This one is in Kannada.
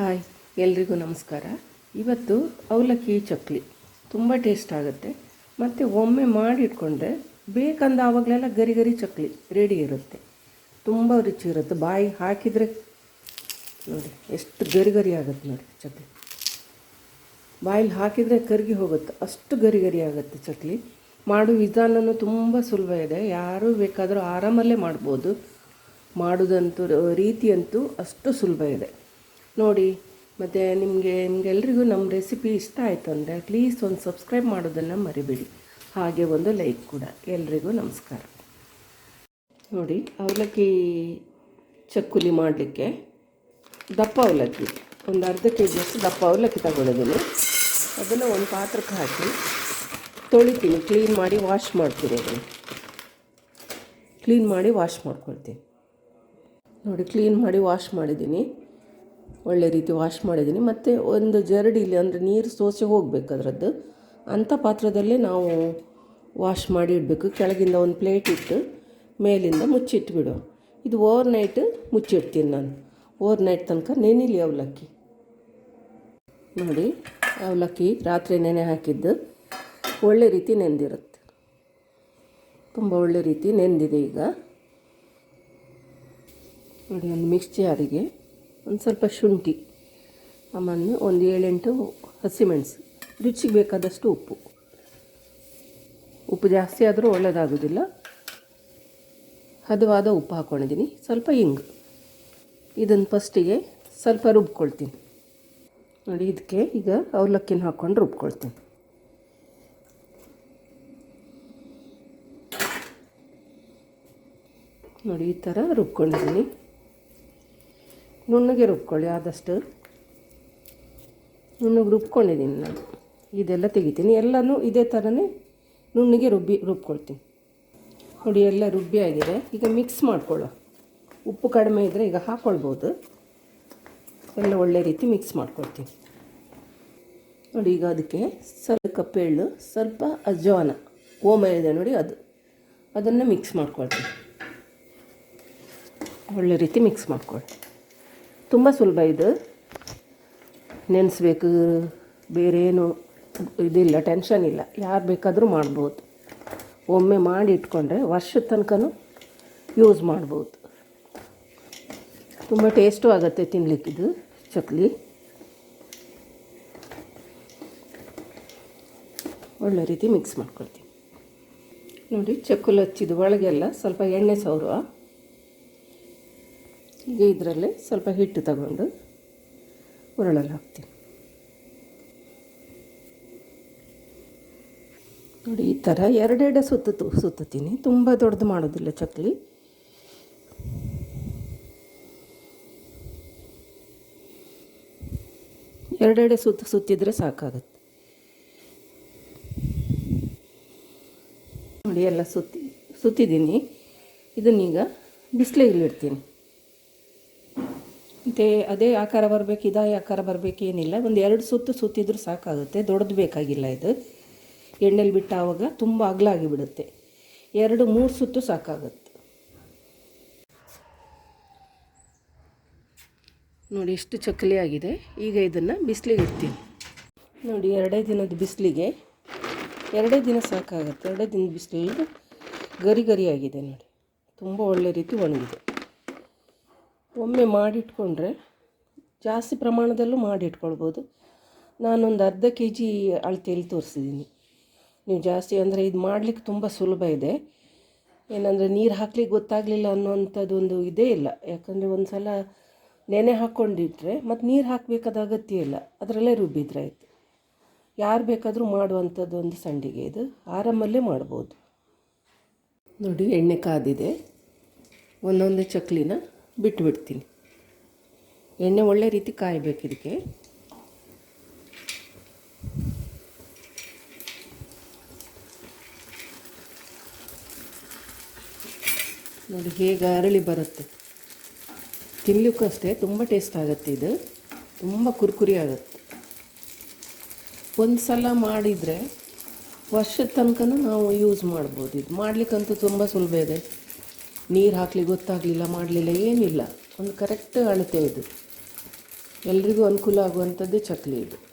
ಹಾಯ್, ಎಲ್ರಿಗೂ ನಮಸ್ಕಾರ. ಇವತ್ತು ಅವಲಕ್ಕಿ ಚಕ್ಲಿ. ತುಂಬ ಟೇಸ್ಟ್ ಆಗುತ್ತೆ. ಮತ್ತು ಒಮ್ಮೆ ಮಾಡಿಟ್ಕೊಂಡ್ರೆ ಬೇಕಂದ ಆವಾಗಲೆಲ್ಲ ಗರಿ ಗರಿ ಚಕ್ಲಿ ರೆಡಿ ಇರುತ್ತೆ. ತುಂಬ ರುಚಿ ಇರುತ್ತೆ. ಬಾಯಿ ಹಾಕಿದರೆ ನೋಡಿ, ಎಷ್ಟು ಗರಿ ಗರಿ ಆಗುತ್ತೆ ನೋಡಿ ಚಕ್ಲಿ. ಬಾಯಲ್ಲಿ ಹಾಕಿದರೆ ಕರಗಿ ಹೋಗುತ್ತೆ. ಅಷ್ಟು ಗರಿ ಗರಿ ಆಗುತ್ತೆ ಚಕ್ಲಿ. ಮಾಡೋ ವಿಧಾನನೂ ತುಂಬ ಸುಲಭ ಇದೆ. ಯಾರು ಬೇಕಾದರೂ ಆರಾಮಲ್ಲೇ ಮಾಡ್ಬೋದು. ಮಾಡೋದಂತೂ ರೀತಿಯಂತೂ ಅಷ್ಟು ಸುಲಭ ಇದೆ. ನೋಡಿ, ಮತ್ತು ನಿಮಗೆ, ನಿಮಗೆಲ್ರಿಗೂ ನಮ್ಮ ರೆಸಿಪಿ ಇಷ್ಟ ಆಯಿತು ಅಂದರೆ ಪ್ಲೀಸ್ ಒಂದು ಸಬ್ಸ್ಕ್ರೈಬ್ ಮಾಡೋದನ್ನು ಮರಿಬೇಡಿ. ಹಾಗೆ ಒಂದು ಲೈಕ್ ಕೂಡ. ಎಲ್ರಿಗೂ ನಮಸ್ಕಾರ. ನೋಡಿ, ಅವಲಕ್ಕಿ ಚಕ್ಕುಲಿ ಮಾಡಲಿಕ್ಕೆ ದಪ್ಪ ಅವಲಕ್ಕಿ. ಒಂದು ಅರ್ಧ ಕೆ ಜಿಯಷ್ಟು ದಪ್ಪ ಅವಲಕ್ಕಿ ತಗೊಳ್ಳೋದೀನಿ. ಅದನ್ನು ಒಂದು ಪಾತ್ರಕ್ಕೆ ಹಾಕಿ ತೊಳಿತೀನಿ. ಕ್ಲೀನ್ ಮಾಡಿ ವಾಶ್ ಮಾಡ್ತೀನಿ ಅದನ್ನು. ಕ್ಲೀನ್ ಮಾಡಿ ವಾಶ್ ಮಾಡ್ಕೊಳ್ತೀನಿ. ನೋಡಿ ಕ್ಲೀನ್ ಮಾಡಿ ವಾಶ್ ಮಾಡಿದ್ದೀನಿ ಒಳ್ಳೆ ರೀತಿ ವಾಶ್ ಮಾಡಿದ್ದೀನಿ. ಮತ್ತು ಒಂದು ಜರಡಿಲಿ ಅಂದರೆ ನೀರು ಸೋಸಿ ಹೋಗಬೇಕು ಅದರದ್ದು. ಅಂಥ ಪಾತ್ರದಲ್ಲೇ ನಾವು ವಾಶ್ ಮಾಡಿ ಇಡಬೇಕು. ಕೆಳಗಿಂದ ಒಂದು ಪ್ಲೇಟ್ ಇಟ್ಟು ಮೇಲಿಂದ ಮುಚ್ಚಿಟ್ಬಿಡು ಇದು ಓವರ್ ನೈಟ್ ಮುಚ್ಚಿಡ್ತೀನಿ ನಾನು. ಓವರ್ ನೈಟ್ ತನಕ ನೆನಿಲಿ ಅವಲಕ್ಕಿ. ನೋಡಿ, ಅವಲಕ್ಕಿ ರಾತ್ರಿ ನೆನೆ ಹಾಕಿದ್ದು. ಒಳ್ಳೆ ರೀತಿ ನೆಂದಿರುತ್ತೆ. ತುಂಬ ಒಳ್ಳೆ ರೀತಿ ನೆಂದಿದೆ ಈಗ. ನೋಡಿ, ಒಂದು ಮಿಕ್ಸ್ ಜಾರಿಗೆ ಒಂದು ಸ್ವಲ್ಪ ಶುಂಠಿ, ಆಮೇಲೆ ಒಂದು ಏಳೆಂಟು ಹಸಿಮೆಣಸು, ರುಚಿಗೆ ಬೇಕಾದಷ್ಟು ಉಪ್ಪು. ಉಪ್ಪು ಜಾಸ್ತಿ ಆದರೂ ಒಳ್ಳೆಯದಾಗೋದಿಲ್ಲ ಹದವಾದ ಉಪ್ಪು ಹಾಕ್ಕೊಂಡಿದ್ದೀನಿ ಸ್ವಲ್ಪ ಹಿಂಗು. ಇದನ್ನು ಫಸ್ಟಿಗೆ ಸ್ವಲ್ಪ ರುಬ್ಕೊಳ್ತೀನಿ. ನೋಡಿ ಇದಕ್ಕೆ ಈಗ ಅವಲಕ್ಕಿನ ಹಾಕ್ಕೊಂಡು ರುಬ್ಕೊಳ್ತೀನಿ. ನೋಡಿ, ಈ ಥರ ರುಬ್ಕೊಂಡಿದ್ದೀನಿ ನುಣ್ಣಗೆ ರುಬ್ಕೊಳ್ಳಿ ಆದಷ್ಟು. ನುಣ್ಣಗೆ ರುಬ್ಕೊಂಡಿದ್ದೀನಿ ನಾನು. ಇದೆಲ್ಲ ತೆಗಿತೀನಿ. ಎಲ್ಲನೂ ಇದೇ ಥರನೇ ನುಣ್ಣಗೆ ರುಬ್ಬಿ, ರುಬ್ಕೊಳ್ತೀನಿ. ನೋಡಿ, ಎಲ್ಲ ರುಬ್ಬಿ ಆಗಿದೆ. ಈಗ ಮಿಕ್ಸ್ ಮಾಡ್ಕೊಳ್ಳೋ. ಉಪ್ಪು ಕಡಿಮೆ ಇದ್ದರೆ ಈಗ ಹಾಕ್ಕೊಳ್ಬೋದು ಎಲ್ಲ ಒಳ್ಳೆ ರೀತಿ ಮಿಕ್ಸ್ ಮಾಡ್ಕೊಳ್ತೀನಿ. ನೋಡಿ, ಈಗ ಅದಕ್ಕೆ ಸ್ವಲ್ಪ ಕಪ್ಪೆಳ್ಳು, ಸ್ವಲ್ಪ ಅಜ್ವಾನ. ಓಮ ಇದೆ ನೋಡಿ ಅದು. ಅದನ್ನು ಮಿಕ್ಸ್ ಮಾಡ್ಕೊಳ್ತೀನಿ. ಒಳ್ಳೆ ರೀತಿ ಮಿಕ್ಸ್ ಮಾಡ್ಕೊಳ್ಳಿ. ತುಂಬ ಸುಲಭ ಇದು. ನೆನೆಸ್ಬೇಕು, ಬೇರೇನು ಇದಿಲ್ಲ ಟೆನ್ಷನ್ ಇಲ್ಲ. ಯಾರು ಬೇಕಾದರೂ ಮಾಡ್ಬೋದು. ಒಮ್ಮೆ ಮಾಡಿ ಇಟ್ಕೊಂಡ್ರೆ ವರ್ಷದ ತನಕನೂ ಯೂಸ್ ಮಾಡ್ಬೋದು. ತುಂಬ ಟೇಸ್ಟು ಆಗುತ್ತೆ ತಿನ್ನಲಿಕ್ಕಿದು ಚಕ್ಲಿ. ಒಳ್ಳೆ ರೀತಿ ಮಿಕ್ಸ್ ಮಾಡ್ಕೊಳ್ತೀನಿ. ನೋಡಿ, ಚಕ್ಕುಲು ಹಚ್ಚಿದ ಒಳಗೆಲ್ಲ ಸ್ವಲ್ಪ ಎಣ್ಣೆ ಸೌರುವ ಈಗ ಇದರಲ್ಲೇ ಸ್ವಲ್ಪ ಹಿಟ್ಟು ತಗೊಂಡು ಉರುಳಲ್ಲಿ ಹಾಕ್ತೀನಿ. ನೋಡಿ, ಈ ಥರ ಎರಡೆರಡೆ ಸುತ್ತು ಸುತ್ತುತ್ತೀನಿ. ತುಂಬ ದೊಡ್ಡದು ಮಾಡೋದಿಲ್ಲ ಚಕ್ಲಿ. ಎರಡೆರಡು ಸುತ್ತು, ಸುತ್ತಿದ್ರೆ ಸಾಕಾಗುತ್ತೆ. ನೋಡಿ, ಎಲ್ಲ ಸುತ್ತಿ, ಸುತ್ತಿದ್ದೀನಿ. ಇದನ್ನೀಗ ಬಿಸಿಲಿಗೆ ಇಡ್ತೀನಿ ಮತ್ತು ಅದೇ ಆಕಾರ ಬರಬೇಕು, ಇದೇ ಆಕಾರ ಬರಬೇಕು ಏನಿಲ್ಲ. ಒಂದು ಎರಡು ಸುತ್ತು ಸುತ್ತಿದ್ರೂ ಸಾಕಾಗುತ್ತೆ. ದೊಡ್ಡದು ಬೇಕಾಗಿಲ್ಲ ಇದು. ಎಣ್ಣೆಲಿ ಬಿಟ್ಟು ಆವಾಗ ತುಂಬ ಅಗಲಾಗಿ ಬಿಡುತ್ತೆ ಎರಡು, ಮೂರು ಸುತ್ತು ಸಾಕಾಗುತ್ತೆ. ನೋಡಿ ಎಷ್ಟು ಚಕ್ಕಲಿ ಆಗಿದೆ. ಈಗ ಇದನ್ನು ಬಿಸಿಲಿಗೆ ಇಡ್ತೀನಿ. ನೋಡಿ, ಎರಡೇ ದಿನದ ಬಿಸಿಲಿಗೆ, ಎರಡೇ ದಿನ ಸಾಕಾಗುತ್ತೆ. ಎರಡೇ ದಿನದ ಬಿಸಿಲಿಗೆ ಗರಿ ಗರಿ ಆಗಿದೆ ನೋಡಿ. ತುಂಬ ಒಳ್ಳೆ ರೀತಿ ಒಣಗಿದೆ. ಒಮ್ಮೆ ಮಾಡಿಟ್ಕೊಂಡ್ರೆ ಜಾಸ್ತಿ ಪ್ರಮಾಣದಲ್ಲೂ ಮಾಡಿಟ್ಕೊಳ್ಬೋದು. ನಾನೊಂದು ಅರ್ಧ ಕೆ ಜಿ ಅಳತೆಯಲ್ಲಿ ತೋರಿಸಿದ್ದೀನಿ. ನೀವು ಜಾಸ್ತಿ ಅಂದರೆ ಇದು ಮಾಡಲಿಕ್ಕೆ ತುಂಬ ಸುಲಭ ಇದೆ. ಏನಂದರೆ ನೀರು ಹಾಕ್ಲಿಕ್ಕೆ ಗೊತ್ತಾಗಲಿಲ್ಲ ಅನ್ನೋವಂಥದ್ದು ಒಂದು ಇದೇ ಇಲ್ಲ. ಯಾಕಂದರೆ ಒಂದು ಸಲ ನೆನೆ ಹಾಕ್ಕೊಂಡಿಟ್ರೆ ಮತ್ತು ನೀರು ಹಾಕಬೇಕಾದ ಅಗತ್ಯ ಇಲ್ಲ. ಅದರಲ್ಲೇ ರುಬ್ಬಿದ್ರೆ ಆಯಿತು. ಯಾರು ಬೇಕಾದರೂ ಮಾಡುವಂಥದ್ದು ಒಂದು ಸಂಡಿಗೆ ಇದು. ಆರಾಮಲ್ಲೇ ಮಾಡ್ಬೋದು. ನೋಡಿ ಎಣ್ಣೆ ಕಾದಿದೆ. ಒಂದೊಂದು ಚಕ್ಲಿನ. ಬಿಟ್ಟುಬಿಡ್ತೀನಿ ಎಣ್ಣೆ ಒಳ್ಳೆ ರೀತಿ ಕಾಯಬೇಕು ಇದಕ್ಕೆ. ನೋಡಿ ಹೇಗೆ ಅರಳಿ ಬರುತ್ತೆ. ತಿನ್ನಲಿಕ್ಕೂ ಅಷ್ಟೇ, ತುಂಬ ಟೇಸ್ಟ್ ಆಗುತ್ತೆ ಇದು. ತುಂಬ ಕುರ್ಕುರಿ ಆಗುತ್ತೆ. ಒಂದು ಸಲ ಮಾಡಿದರೆ ವರ್ಷದ ತನಕನೂ ನಾವು ಯೂಸ್ ಮಾಡ್ಬೋದು. ಇದು ಮಾಡಲಿಕ್ಕಂತೂ ತುಂಬ ಸುಲಭ ಇದೆ. ನೀರು ಹಾಕಲಿ ಗೊತ್ತಾಗಲಿಲ್ಲ ಮಾಡಲಿಲ್ಲ ಏನಿಲ್ಲ. ಒಂದು ಕರೆಕ್ಟ್ ಅಳತೆ ಇದು. ಎಲ್ರಿಗೂ ಅನುಕೂಲ ಆಗುವಂಥದ್ದೇ ಚಕ್ಲಿ ಇದು.